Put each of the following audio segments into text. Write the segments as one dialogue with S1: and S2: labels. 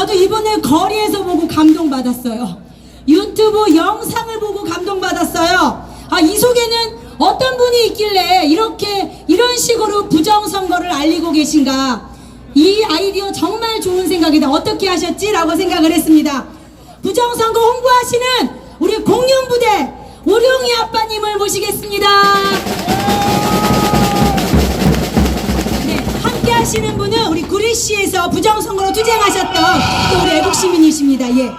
S1: 저도 이번에 거리에서 보고 감동받았어요. 유튜브 영상을 보고 감동받았어요. 아, 이 속에는 어떤 분이 있길래 이렇게 이런 식으로 부정선거를 알리고 계신가. 이 아이디어 정말 좋은 생각이다. 어떻게 하셨지 라고 생각을 했습니다. 부정선거 홍보하시는 우리 공룡부대 오룡이 아빠님을 모시겠습니다. 하시는 분은 우리 구리시에서 부정선거로 투쟁하셨던 또 우리 애국 시민이십니다. 예.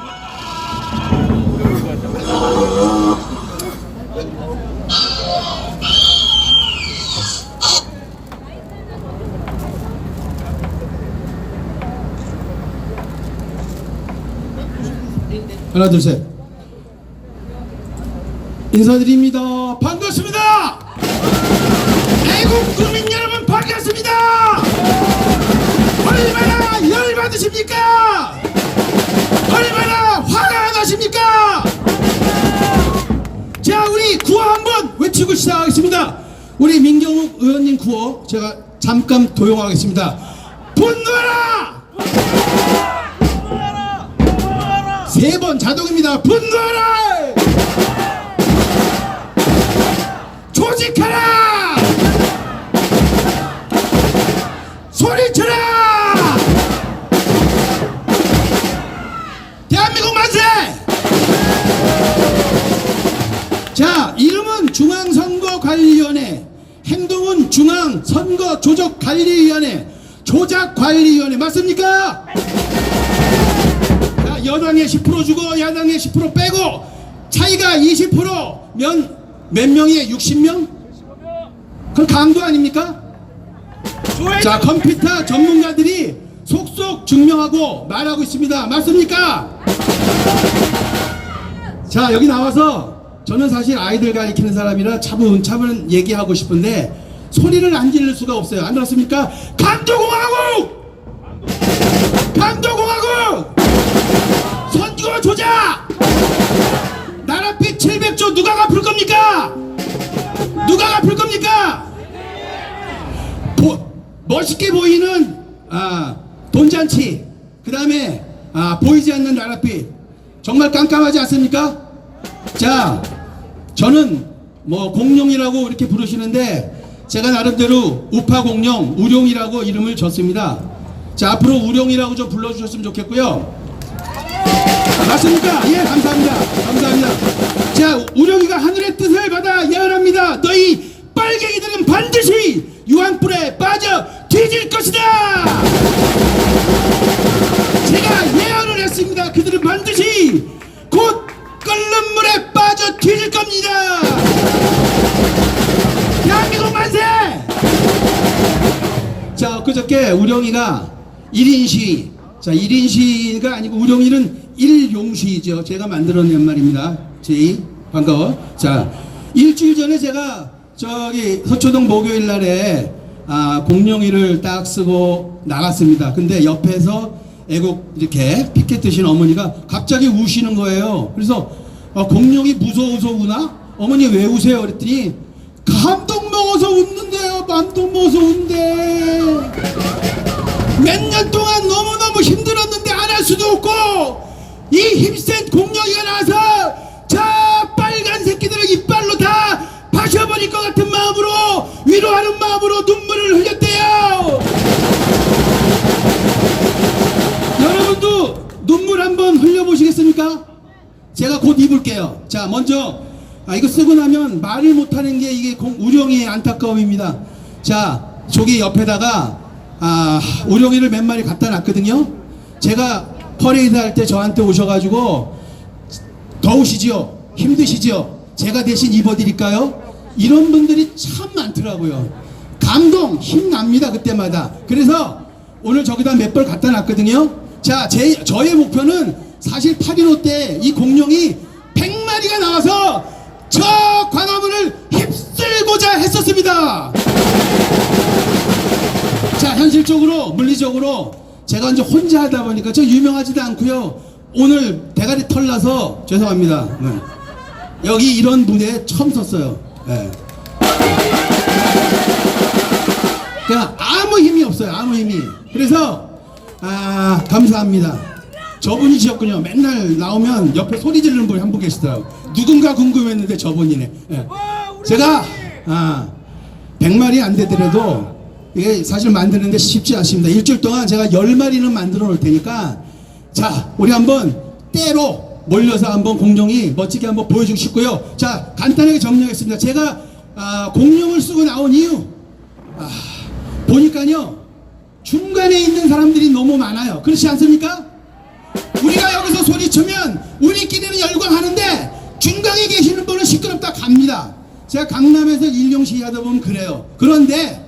S2: 하나 둘 셋. 인사드립니다. 반갑습니다. 애국 국민 여러분 반갑습니다. 얼마나 열 받으십니까? 얼마나 화가 나십니까? 자, 우리 구호 한번 외치고 시작하겠습니다. 우리 민경욱 의원님 구호 제가 잠깐 도용하겠습니다. 분노하라! 세번 자동입니다. 분노하라! 조작관리위원회, 조작관리위원회 맞습니까? 자, 여당에 10% 주고 야당에 10% 빼고 차이가 20%면 몇 명이에요? 60명? 그럼 강도 아닙니까? 자 컴퓨터 전문가들이 속속 증명하고 말하고 있습니다. 맞습니까? 자 여기 나와서 저는 사실 아이들 가리키는 사람이라 차분차분 얘기하고 싶은데 소리를 안 지를 수가 없어요. 안 들었습니까? 강조공화국! 강조공화국! 선거 조작! 나라빚 700조 누가 갚을 겁니까? 누가 갚을 겁니까? 보- 멋있게 보이는 아, 돈잔치 그 다음에 아, 보이지 않는 나라빚 정말 깜깜하지 않습니까? 자 저는 뭐 공룡이라고 이렇게 부르시는데 제가 나름대로 우파 공룡 우룡이라고 이름을 줬습니다 자 앞으로 우룡이라고 좀 불러주셨으면 좋겠고요 맞습니까? 예, 감사합니다. 감사합니다. 자, 우령이가 하늘의 뜻을 받아 예언합니다. 너희 빨갱이들은 반드시 유황불에 빠져 뒤질 것이다. 제가 예언을 했습니다. 그들은 반드시 곧 끓는 물에 빠져 뒤질 겁니다. 엊그저께 우령이가 1인 시위. 자, 1인 시위가 아니고 우령이는 일용시이죠. 제가 만들어낸 말입니다. 제이 반가워. 자, 일주일 전에 제가 저기 서초동 목요일 날에 아, 공룡이를 딱 쓰고 나갔습니다. 근데 옆에서 애국 이렇게 피켓 드신 어머니가 갑자기 우시는 거예요. 그래서 아, 공룡이 무서워서 우나? 어머니 왜 우세요? 그랬더니 감동 먹어서 웃는데요. 감동 먹어서 웃는데. 몇 년 동안 너무너무 힘들었는데 안 할 수도 없고 이 힘센 공룡이가 나와서 저 빨간 새끼들을 이빨로 다 파셔버릴 것 같은 마음으로 위로하는 마음으로 눈물을 흘렸대요 여러분도 눈물 한번 흘려보시겠습니까? 제가 곧 입을게요 자 먼저 아, 이거 쓰고 나면 말을 못하는 게 이게 공- 우령이의 안타까움입니다 자 저기 옆에다가 아, 우령이를 몇 마리 갖다 놨거든요. 제가 퍼레이드 할 때 저한테 오셔가지고 더우시지요? 힘드시지요? 제가 대신 입어드릴까요? 이런 분들이 참 많더라고요. 감동, 힘납니다, 그때마다. 그래서 오늘 저기다 몇 벌 갖다 놨거든요. 자, 제, 저의 목표는 사실 8.15 때 이 공룡이 100마리가 나와서 저 광화문을 휩쓸고자 했었습니다. 자 현실적으로 물리적으로 제가 이제 혼자 하다 보니까 저 유명하지도 않고요 오늘 대가리 털나서 죄송합니다 네. 여기 이런 무대에 처음 섰어요 네. 그냥 아무 힘이 없어요 아무 힘이 그래서 아 감사합니다 저분이 지었군요. 맨날 나오면 옆에 소리 지르는 분이 한 분 계시더라고요. 누군가 궁금했는데 저분이네. 예. 제가 아, 100마리 안 되더라도 이게 사실 만드는데 쉽지 않습니다. 일주일 동안 제가 10마리는 만들어 놓을 테니까 자, 우리 한번 때로 몰려서 한번 공룡이 멋지게 한번 보여주고 싶고요. 자, 간단하게 정리하겠습니다. 제가 아, 공룡을 쓰고 나온 이유 아, 보니까요 중간에 있는 사람들이 너무 많아요. 그렇지 않습니까? 우리가 여기서 소리치면 우리끼리는 열광하는데 시끄럽다 갑니다. 제가 강남에서 일용시 하다 보면 그래요. 그런데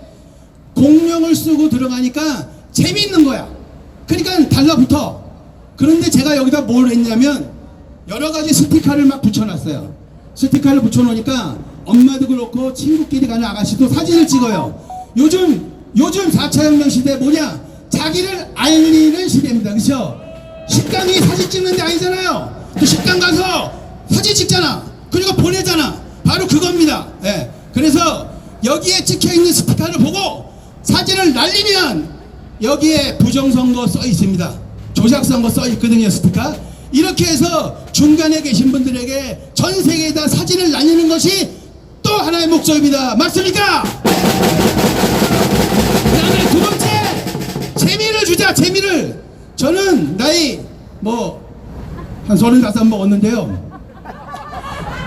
S2: 공룡을 쓰고 들어가니까 재밌는 거야. 그러니까 달라붙어. 그런데 제가 여기다 뭘 했냐면 여러 가지 스티커를 막 붙여놨어요. 스티커를 붙여놓으니까 엄마도 그렇고 친구끼리 가는 아가씨도 사진을 찍어요. 요즘 요즘 4차 혁명 시대 뭐냐? 자기를 알리는 시대입니다. 그렇죠? 식당이 사진 찍는 데 아니잖아요. 또 식당 가서 사진 찍잖아. 그리고 보내잖아. 바로 그겁니다. 예. 그래서 여기에 찍혀 있는 스티커를 보고 사진을 날리면 여기에 부정선거 써 있습니다. 조작선거 써 있거든요, 스티커. 이렇게 해서 중간에 계신 분들에게 전 세계에다 사진을 날리는 것이 또 하나의 목적입니다. 맞습니까? 그 다음에 두 번째, 재미를 주자, 재미를. 저는 나이 뭐, 한 서른 다섯 먹었는데요.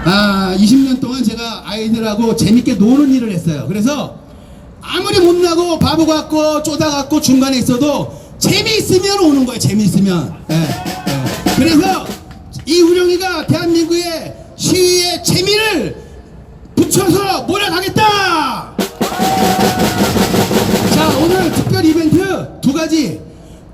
S2: 아, 20년 동안 제가 아이들하고 재밌게 노는 일을 했어요. 그래서 아무리 못나고 바보 같고 쪼다 같고 중간에 있어도 재미있으면 오는 거예요. 재미있으면. 예, 예. 그래서 이 우령이가 대한민국의 시위의 재미를 붙여서 몰아가겠다! 자, 오늘 특별 이벤트 두 가지.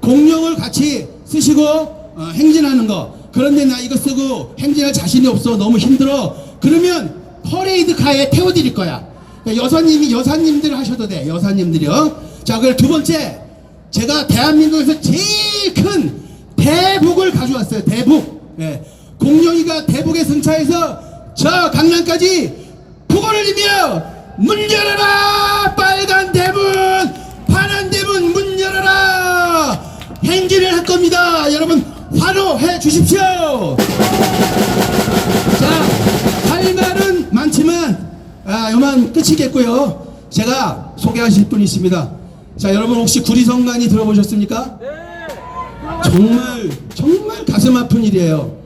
S2: 공룡을 같이 쓰시고 어, 행진하는 거. 그런데 나 이거 쓰고 행진할 자신이 없어. 너무 힘들어. 그러면 퍼레이드 카에 태워드릴 거야. 그러니까 여사님이 여사님들 하셔도 돼. 여사님들이요. 자, 그리고 두 번째. 제가 대한민국에서 제일 큰 대북을 가져왔어요. 대북. 예. 공룡이가 대북에 승차해서 저 강남까지 북을 울리며 문 열어라 빨간 대문 파란 대문 문 열어라 행진을 할 겁니다 여러분 환호해 주십시오 자 할 말은 많지만 아 요만 끝이겠고요 제가 소개하실 분이 있습니다 자 여러분 혹시 구리성간이 들어보셨습니까? 정말 정말 가슴 아픈 일이에요.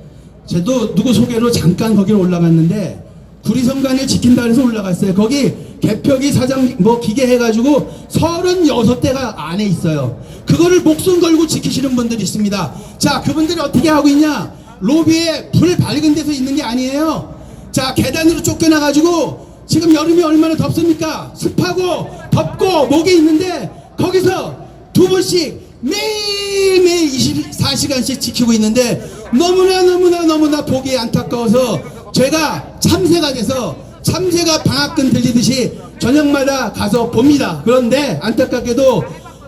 S2: 저도 누구 소개로 잠깐 거기로 올라갔는데 구리성간을 지킨다 해서 올라갔어요. 거기 개표기 사장 뭐 기계 해가지고 36대가 안에 있어요. 그거를 목숨 걸고 지키시는 분들이 있습니다. 자, 그분들이 어떻게 하고 있냐? 로비에 불 밝은 데서 있는 게 아니에요. 자, 계단으로 쫓겨나가지고 지금 여름이 얼마나 덥습니까? 습하고 덥고 목이 있는데 거기서 두 분씩 매일매일 24시간씩 지키고 있는데 너무나 너무나 너무나 보기 안타까워서 제가 참새가 돼서 참새가 방앗간 들리듯이 저녁마다 가서 봅니다. 그런데 안타깝게도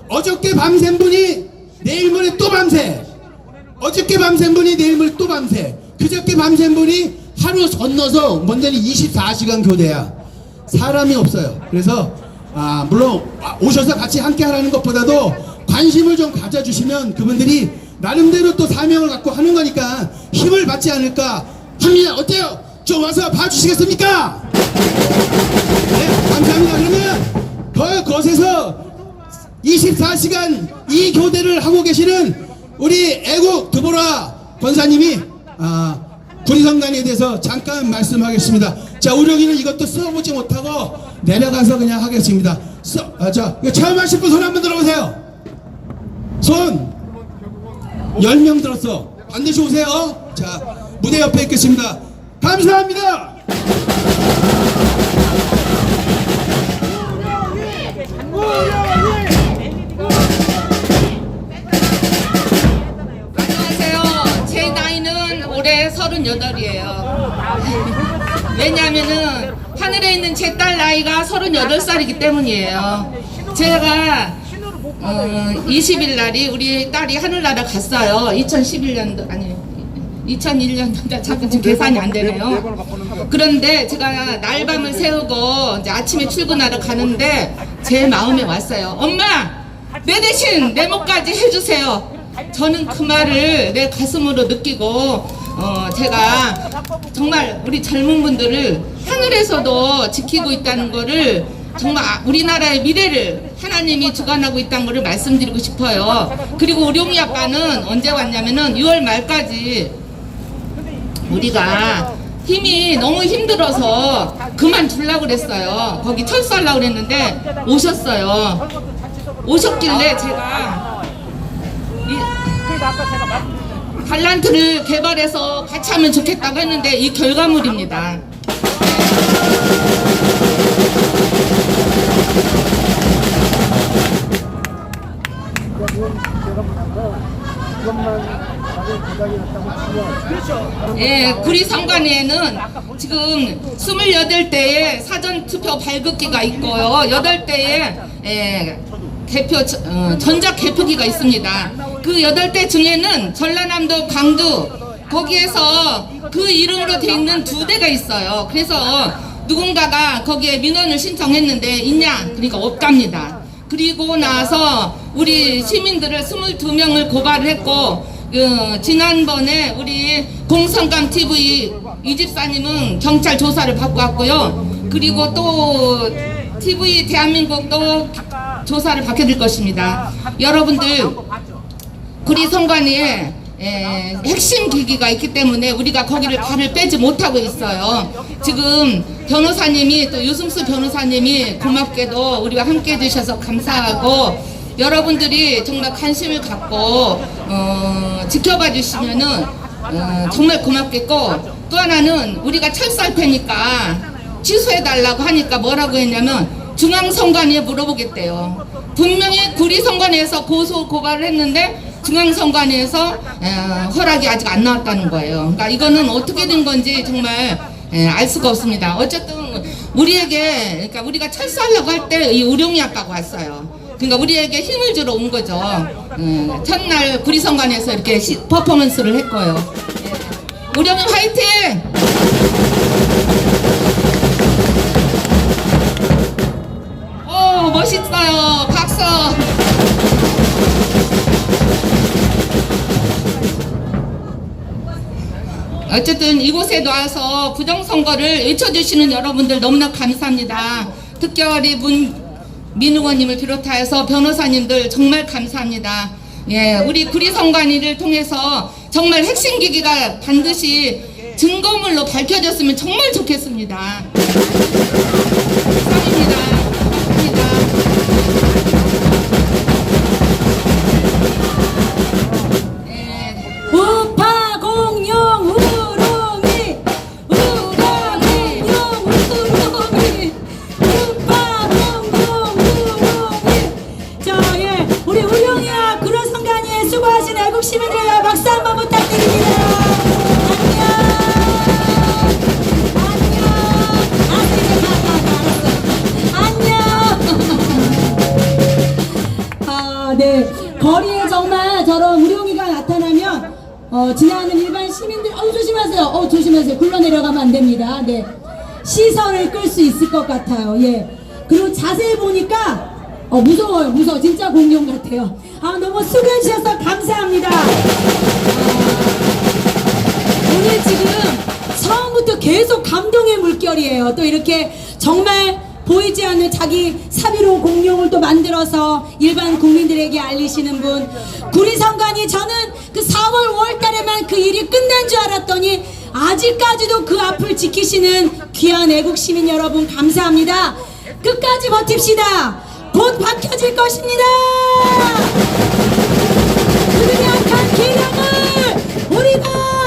S2: 어저께 밤샌 분이 내일 모레 또 밤새 어저께 밤샌 분이 내일 모레 또 밤새 그저께 밤샌 분이 하루 건너서 먼저는 24시간 교대야 사람이 없어요 그래서 아 물론 오셔서 같이 함께 하라는 것보다도 관심을 좀 가져주시면 그분들이 나름대로 또 사명을 갖고 하는 거니까 힘을 받지 않을까 합니다 어때요? 좀 와서 봐주시겠습니까? 네 감사합니다 그러면 그 곳에서 24시간 이 교대를 하고 계시는 우리 애국 드보라 권사님이 아, 구리성간에 대해서 잠깐 말씀하겠습니다. 자, 우령이는 이것도 써보지 못하고 내려가서 그냥 하겠습니다. 써, 아, 자, 이거 처음 하실 분 손 한번 들어보세요. 손! 10명 들었어. 반드시 오세요. 자, 무대 옆에 있겠습니다. 감사합니다.
S3: 38이에요. 왜냐면은 하늘에 있는 제 딸 나이가 38살이기 때문이에요. 제가 어, 20일 날이 우리 딸이 하늘나라 갔어요. 2011년도 아니 2001년도 잠깐 지금 계산이 안 되네요. 그런데 제가 날밤을 새우고 이제 아침에 출근하러 가는데 제 마음에 왔어요. 엄마 내 대신 내 목까지 해주세요. 저는 그 말을 내 가슴으로 느끼고 어, 제가 정말 우리 젊은 분들을 하늘에서도 지키고 있다는 거를 정말 아- 우리나라의 미래를 하나님이 주관하고 있다는 거를 말씀드리고 싶어요. 그리고 우룡이 아빠는 언제 왔냐면은 6월 말까지 우리가 힘이 너무 힘들어서 그만두려고 그랬어요. 거기 철수하려고 그랬는데 오셨어요. 오셨길래 제가 이 달란트를 개발해서 같이 하면 좋겠다고 했는데 이 결과물입니다. 예, 구리상관에는 지금 28대의 사전 투표 발급기가 있고요. 8대의 예, 개표, 어, 전작 개표기가 있습니다. 그 8대 중에는 전라남도 강두, 거기에서 그 이름으로 돼 있는 두 대가 있어요. 그래서 누군가가 거기에 민원을 신청했는데 있냐? 그러니까 없답니다. 그리고 나서 우리 시민들을 22명을 고발을 했고 그 지난번에 우리 공성감 TV 이 집사님은 경찰 조사를 받고 왔고요. 그리고 또 TV 대한민국도 조사를 받게 될 것입니다. 여러분들 구리 성관에 에, 핵심 기기가 있기 때문에 우리가 거기를 발을 빼지 못하고 있어요. 지금 변호사님이 또 유승수 변호사님이 고맙게도 우리와 함께 해주셔서 감사하고 여러분들이 정말 관심을 갖고 어, 지켜봐 주시면은 어, 정말 고맙겠고 또 하나는 우리가 철수할 테니까 취소해 달라고 하니까 뭐라고 했냐면 중앙선관위에 물어보겠대요. 분명히 구리선관위에서 고소 고발을 했는데 중앙선관위에서 에, 허락이 아직 안 나왔다는 거예요. 그러니까 이거는 어떻게 된 건지 정말 에, 알 수가 없습니다. 어쨌든 우리에게 그러니까 우리가 철수하려고 할 때 이 우룡이 아빠가 왔어요. 그러니까 우리에게 힘을 주러 온 거죠. 에, 첫날 구리선관위에서 이렇게 시, 퍼포먼스를 했고요. 예. 우룡이 화이팅! 오 멋있어요 박수 어쨌든 이곳에 나와서 부정선거를 외쳐주시는 여러분들 너무나 감사합니다 특별히 문 민 의원님을 비롯하여서 변호사님들 정말 감사합니다 예, 우리 구리선관위를 통해서 정말 핵심 기기가 반드시 증거물로 밝혀졌으면 정말 좋겠습니다.
S1: 저런 우룡이가 나타나면 어, 지나가는 일반 시민들 어 조심하세요. 어 조심하세요. 굴러 내려가면 안 됩니다. 네. 시선을 끌 수 있을 것 같아요. 예. 그리고 자세히 보니까 어 무서워요. 무서워. 진짜 공룡 같아요. 아 너무 수고해 주셔서 감사합니다. 아, 오늘 지금 처음부터 계속 감동의 물결이에요. 또 이렇게 정말 보이지 않는 자기 사비로 공룡을 또 만들어서 일반 국민들에게 알리시는 분. 구리성관이 저는 그 4월 5월 달에만 그 일이 끝난 줄 알았더니 아직까지도 그 앞을 지키시는 귀한 애국 시민 여러분 감사합니다. 끝까지 버팁시다. 곧 밝혀질 것입니다. 그들의 악한 기량을 우리가